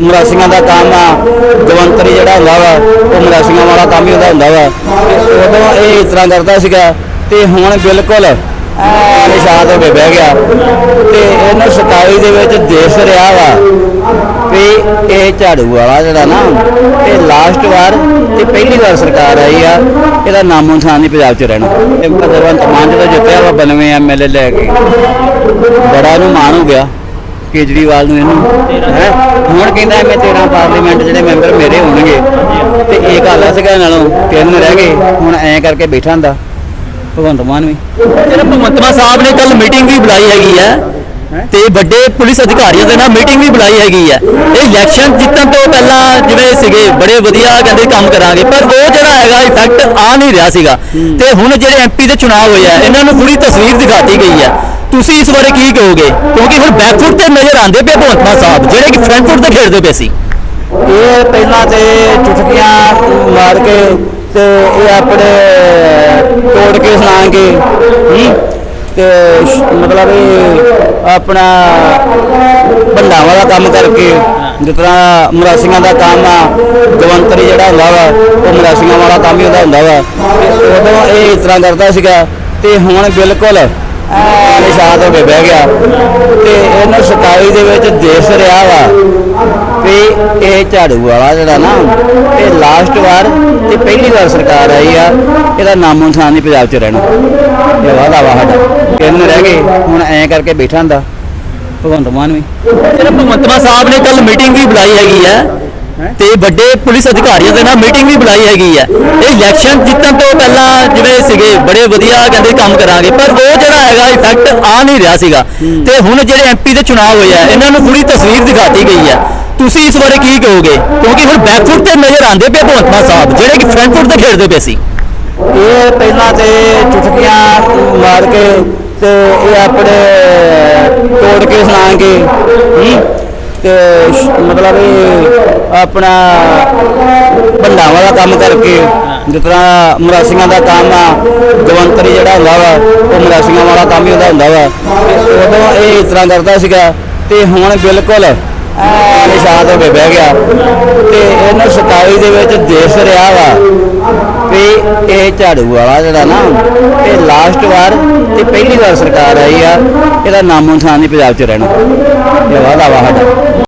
ਮਰਾਸੀਆਂ ਦਾ ਕੰਮ ਆ ਜਵੰਤਰੀ ਜਿਹੜਾ ਹੁੰਦਾ ਵਾ ਉਹ ਮਰਾਸੀਆਂ ਵਾਲਾ ਕੰਮ ਹੀ ਉਹਦਾ ਹੁੰਦਾ ਵਾ। ਉਦੋਂ ਇਹ ਇਸ ਤਰ੍ਹਾਂ ਕਰਦਾ ਸੀਗਾ ਤੇ ਹੁਣ ਬਿਲਕੁਲ ਨਿਸ਼ਾਦ ਹੋ ਕੇ ਬਹਿ ਗਿਆ ਤੇ ਇਹਨੂੰ 27 ਦੇ ਵਿੱਚ ਦੇਸ਼ ਰਿਹਾ ਵਾ ਵੀ ਇਹ ਝਾੜੂ ਵਾਲਾ ਜਿਹੜਾ ਨਾ, ਇਹ ਲਾਸਟ ਵਾਰ ਤੇ ਪਹਿਲੀ ਵਾਰ ਸਰਕਾਰ ਆਈ ਆ, ਇਹਦਾ ਨਾਮੋ ਨਿਸ਼ਾਨ ਨਹੀਂ ਪੰਜਾਬ 'ਚ ਰਹਿਣਾ। ਇਹ ਭਗਵੰਤ ਮਾਨ ਜਦੋਂ ਜਿੱਤਿਆ ਵਾ 92 ਐਮਐਲਏ ਲੈ ਕੇ, ਬੜਾ ਨੂੰ ਮਾਣ ਹੋ ਗਿਆ। ਕੇਜਰੀਵਾਲ ਨੂੰ ਇਹਨੂੰ ਹੈ? ਹੁਣ ਕਹਿੰਦਾ ਮੈਂ 13 ਪਾਰਲੀਮੈਂਟ ਜਿਹੜੇ ਮੈਂਬਰ ਮੇਰੇ ਹੋਣਗੇ। ਤੇ ਇਹ ਗੱਲ ਆ ਸੀਗਾ ਨਾਲੋਂ ਤਿੰਨ ਰਹਿ ਗਏ ਹੁਣ ਐਂ ਕਰਕੇ ਬੈਠਾ ਹੁੰਦਾ। ਭਗਵੰਤ ਮਾਨ ਵੀ। ਜਿਹੜਾ ਭਗਵੰਤ ਮਾਨ ਸਾਹਿਬ ਨੇ ਕੱਲ ਮੀਟਿੰਗ ਵੀ ਬੁਲਾਈ ਹੈਗੀ ਹੈ? ਤੇ ਵੱਡੇ ਪੁਲਿਸ ਅਧਿਕਾਰੀਆਂ ਦੇ ਨਾਲ ਮੀਟਿੰਗ ਵੀ ਬੁਲਾਈ ਹੈਗੀ ਹੈ ਇਹ ਇਲੈਕਸ਼ਨ ਜਿੱਤਣ ਤੋਂ ਪਹਿਲਾਂ ਜਿਵੇਂ ਸੀਗੇ ਬੜੇ ਵਧੀਆ ਕਹਿੰਦੇ ਕੰਮ ਕਰਾਂਗੇ ਪਰ ਉਹ ਜਿਹੜਾ ਹੈਗਾ ਇਫੈਕਟ ਆ ਨਹੀਂ ਰਿਹਾ ਸੀਗਾ। ਤੇ ਹੁਣ ਜਿਹੜੇ ਐਮਪੀ ਦੇ ਹੋਏ ਆ ਇਹਨਾਂ ਨੂੰ ਪੂਰੀ ਤਸਵੀਰ ਦਿਖਾਤੀ ਗਈ ਹੈ ਤੁਸੀਂ ਇਸ ਬਾਰੇ ਕੀ ਕਹੋਗੇ? ਕਿਉਂਕਿ ਹੁਣ ਬੈਕਫੁੱਟ ਤੇ ਨਜ਼ਰ ਆਉਂਦੇ ਪਏ ਭਗਵੰਤ ਮਾਨ ਸਾਹਿਬ, ਜਿਹੜੇ ਕਿ ਫਰੰਟ ਤੇ ਖੇਡਦੇ ਪਏ ਸੀ। ਇਹ ਪਹਿਲਾਂ ਤੇ ਚੁਟਕੀਆਂ ਮਾਰ ਕੇ ਤੇ ਇਹ ਆਪਣੇ ਤੋੜ ਕੇ ਸੁਣਾਣਗੇ। ਤੇ ਮਤਲਬ ਇਹ ਆਪਣਾ ਭੰਡਾਂ ਦਾ ਕੰਮ ਕਰਕੇ, ਜਿਸ ਤਰ੍ਹਾਂ ਮਰਾਸੀਆਂ ਦਾ ਕੰਮ ਆ ਗਵੰਤਰੀ ਜਿਹੜਾ ਹੁੰਦਾ ਵਾ, ਉਹ ਮਰਾਸੀਆਂ ਵਾਲਾ ਕੰਮ ਹੀ ਉਹਦਾ ਹੁੰਦਾ ਵਾ। ਉਦੋਂ ਇਹ ਇਸ ਤਰ੍ਹਾਂ ਕਰਦਾ ਸੀਗਾ, ਤੇ ਹੁਣ ਬਿਲਕੁਲ ਨਿਸ਼ਾਦ ਹੋ ਕੇ ਬਹਿ ਗਿਆ ਤੇ ਇਹਨੂੰ 27 ਦੇ ਵਿੱਚ ਦੇਸ਼ ਰਿਹਾ ਵਾ ਵੀ ਇਹ ਝਾੜੂ ਵਾਲਾ ਜਿਹੜਾ ਨਾ, ਇਹ ਲਾਸਟ ਵਾਰ ਤੇ ਪਹਿਲੀ ਵਾਰ ਸਰਕਾਰ ਆਈ ਆ, ਇਹਦਾ ਨਾਮੋ ਨਿਸ਼ਾਨ ਨਹੀਂ ਪੰਜਾਬ 'ਚ ਰਹਿਣਾ। ਇਹ ਵਾਦਾ ਵਾ ਸਾਡਾ। ਤਿੰਨ ਰਹਿ ਗਏ, ਹੁਣ ਐਂ ਕਰਕੇ ਬੈਠਾ ਹੁੰਦਾ। ਭਗਵੰਤ ਮਾਨ ਵੀ। ਜਿਹੜਾ ਭਗਵੰਤ ਮਾਨ ਸਾਹਿਬ ਨੇ ਕੱਲ ਮੀਟਿੰਗ ਵੀ ਬੁਲਾਈ ਹੈਗੀ ਆ ਤੇ ਵੱਡੇ ਪੁਲਿਸ ਅਧਿਕਾਰੀਆਂ ਦੇ ਨਾਲ ਮੀਟਿੰਗ ਵੀ ਬੁਲਾਈ ਹੈਗੀ ਹੈ। ਇਹ ਇਲੈਕਸ਼ਨ ਜਿੱਤਣ ਤੋਂ ਪਹਿਲਾਂ ਜਿਵੇਂ ਸੀਗੇ, ਬੜੇ ਵਧੀਆ ਕਹਿੰਦੇ ਕੰਮ ਕਰਾਂਗੇ, ਪਰ ਉਹ ਜਿਹੜਾ ਹੈਗਾ ਇਫੈਕਟ ਆ ਨਹੀਂ ਰਿਹਾ ਸੀਗਾ। ਤੇ ਹੁਣ ਜਿਹੜੇ ਐਮਪੀ ਦੇ ਚੁਣਾਵ ਹੋਏ ਇਹਨਾਂ ਨੂੰ ਪੂਰੀ ਤਸਵੀਰ ਦਿਖਾਤੀ ਗਈ ਹੈ। ਤੁਸੀਂ ਇਸ ਬਾਰੇ ਕੀ ਕਹੋਗੇ? ਕਿਉਂਕਿ ਹੁਣ ਬੈਕਫੁੱਟ ਤੇ ਨਜ਼ਰ ਆਉਂਦੇ ਪਏ ਭਗਵੰਤ ਮਾਨ ਸਾਹਿਬ, ਜਿਹੜੇ ਕਿ ਫਰੰਟ ਤੇ ਖੇਡਦੇ ਪਏ ਸੀ। ਇਹ ਪਹਿਲਾਂ ਤੇ ਚੁਟਕੀਆਂ ਮਾਰ ਕੇ ਤੇ ਇਹ ਆਪਣੇ ਤੋੜ ਕੇ ਸੁਣਾਣਗੇ। ਹੂੰ? ਤੇ ਮਤਲਬ ਇਹ ਆਪਣਾ ਭੰਡਾਂ ਦਾ ਕੰਮ ਕਰਕੇ, ਜਿਸ ਤਰ੍ਹਾਂ ਮਰਾਸੀਆਂ ਦਾ ਕੰਮ ਆ, ਗਵੰਤਰੀ ਜਿਹੜਾ ਹੁੰਦਾ ਵਾ, ਉਹ ਮਰਾਸੀਆਂ ਵਾਲਾ ਕੰਮ ਹੀ ਉਹਦਾ ਹੁੰਦਾ ਵਾ। ਉਦੋਂ ਇਹ ਇਸ ਤਰ੍ਹਾਂ ਕਰਦਾ ਸੀਗਾ, ਤੇ ਹੁਣ ਬਿਲਕੁਲ ਐ ਨਿਸ਼ਾਦ ਹੋ ਕੇ ਬਹਿ ਗਿਆ। ਤੇ ਇਹਨੂੰ 27 ਦੇ ਵਿੱਚ ਦੇਸ਼ ਰਿਹਾ ਵਾ। ਵੀ ਇਹ ਝਾੜੂ ਵਾਲਾ ਜਿਹੜਾ ਨਾ, ਇਹ ਲਾਸਟ ਵਾਰ ਤੇ ਪਹਿਲੀ ਵਾਰ ਸਰਕਾਰ ਆਈ ਆ, ਇਹਦਾ ਨਾਮੋ ਨਿਸ਼ਾਨ ਨਹੀਂ ਪੰਜਾਬ 'ਚ ਰਹਿਣਾ। ਇਹ ਵਾਦਾ ਵਾ ਸਾਡਾ।